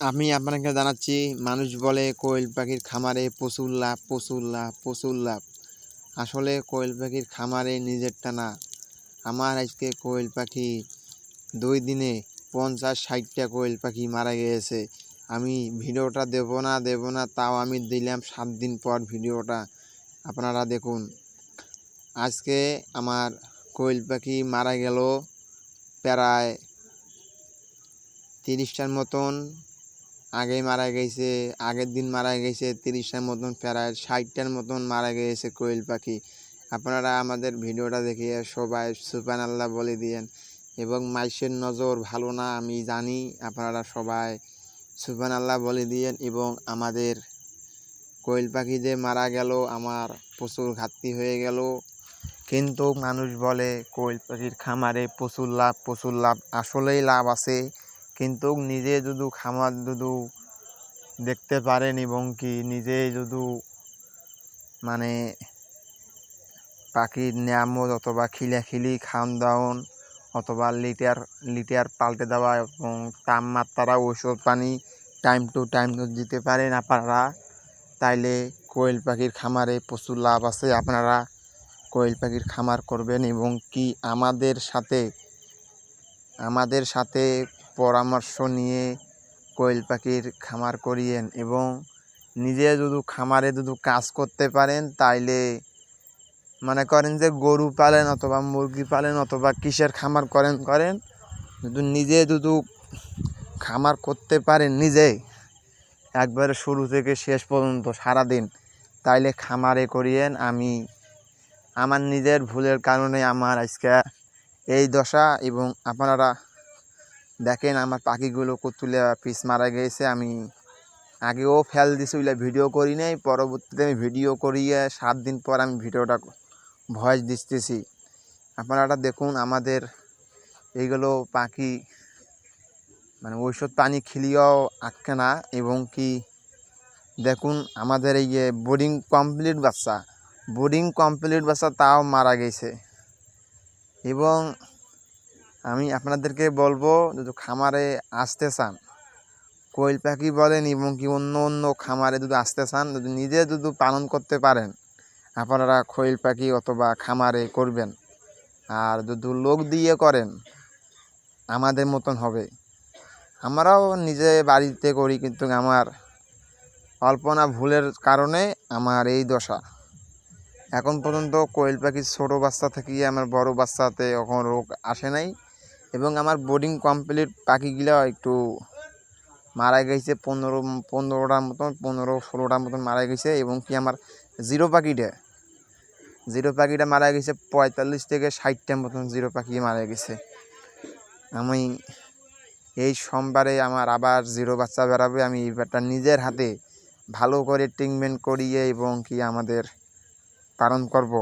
আমি আপনাকে জানাচ্ছি, মানুষ বলে কোয়েল পাখির খামারে প্রচুর লাভ প্রচুর লাভ প্রচুর লাভ। আসলে কোয়েল পাখির খামারে নিজেরটা না। আমার আজকে কোয়েল পাখি দুই দিনে পঞ্চাশ, ষাটটা কোয়েল পাখি মারা গিয়েছে। আমি ভিডিওটা দেবো না দেবো না, তাও আমি দিলাম সাত দিন পর ভিডিওটা। আপনারা দেখুন। আজকে আমার কোয়েল পাখি মারা গেল প্রায় তিরিশটার মতন। আগে মারা গেছে, আগের দিন মারা গেছে তিরিশটার মতন প্রায় ষাটটার মতন মারা গিয়েছে কোয়েল পাখি। আপনারা আমাদের ভিডিওটা দেখে সবাই সুপান আল্লাহ বলে দিয়েন। এবং মাইসের নজর ভালো না, আমি জানি আপনারা সবাই সুপান আল্লাহ বলে দিয়েন। এবং আমাদের কোয়েল পাখি যে মারা গেল, আমার প্রচুর ঘাটতি হয়ে গেল। কিন্তু মানুষ বলে, কোয়েল পাখির খামারে প্রচুর লাভ প্রচুর লাভ। আসলেই লাভ আছে। কিন্তু নিজে যদি খামার যদি দেখতে পারেন এবং কি নিজে যদি মানে পাখির নিয়ামত অথবা খিলাখিলি খাওয়ান দাওন অথবা লিটার লিটার পাল্টে দেওয়া এবং তাপমাত্রা ওষুধ পানি টাইম টু টাইম দিতে পারেন আপনারা, তাইলে কোয়েল পাখির খামারে প্রচুর লাভ আছে। আপনারা কোয়েল পাখির খামার করবেন এবং কি আমাদের সাথে আমাদের সাথে পরামর্শ নিয়ে কোয়েল পাখির খামার করিয়েন এবং নিজে যদি খামারে যদি কাজ করতে পারেন, তাইলে মনে করেন যে গরু পালেন অথবা মুরগি পালেন অথবা কিসের খামার করেন করেন। যদি নিজে যদি খামার করতে পারেন নিজে, একবারে শুরু থেকে শেষ পর্যন্ত সারাদিন, তাইলে খামারে করিয়েন। আমি আমার নিজের ভুলের কারণে আমার আজকে এই দশা এবং আপনারা দেখেন আমার পাখিগুলো তুলে পিস মারা গিয়েছে আমি আগেও ফেল দিছি, ওইগুলো ভিডিও করি নাই, পরবর্তীতে আমি ভিডিও করিয়ে সাত দিন পর আমি ভিডিওটা ভয়েস দিতেছি। আপনারা দেখুন, আমাদের এইগুলো পাখি মানে ঔষধ পানি খেলিয়েও আটকে না, এবং কি দেখুন, আমাদের এই যে বোর্ডিং কমপ্লিট বাচ্চা বোর্ডিং কমপ্লিট বাচ্চা তাও মারা গেছে। এবং আমি আপনাদেরকে বলব, যদি খামারে আসতে চান, কোয়েল পাখি বলেন এবং কি অন্য অন্য খামারে যদি আসতে চান, যদি নিজে যদি পালন করতে পারেন, আপনারা কোয়েল পাখি অথবা খামারে করবেন। আর যদি লোক দিয়ে করেন, আমাদের মতন হবে। আমরাও নিজে বাড়িতে করি, কিন্তু আমার অল্পনা ভুলের কারণে আমার এই দশা। এখন পর্যন্ত কোয়েল পাখির ছোটো বাচ্চা থেকে আমার বড় বাচ্চাতে এখন রোগ আসে নাই। এবং আমার বোর্ডিং কমপ্লিট পাখিগুলো একটু মারা গেছে, পনেরো পনেরোটার মতন, পনেরো ষোলোটার মতন মারা গেছে এবং কি আমার জিরো পাখিটা জিরো পাখিটা মারা গেছে, পঁয়তাল্লিশ থেকে ষাটটার মতন জিরো পাখি মারা গেছে। আমি এই সোমবারে আমার আবার জিরো বাচ্চা বেরাবে, আমি এবারটা নিজের হাতে ভালো করে ট্রিটমেন্ট করিয়ে এবং কি আমাদের পালন করব।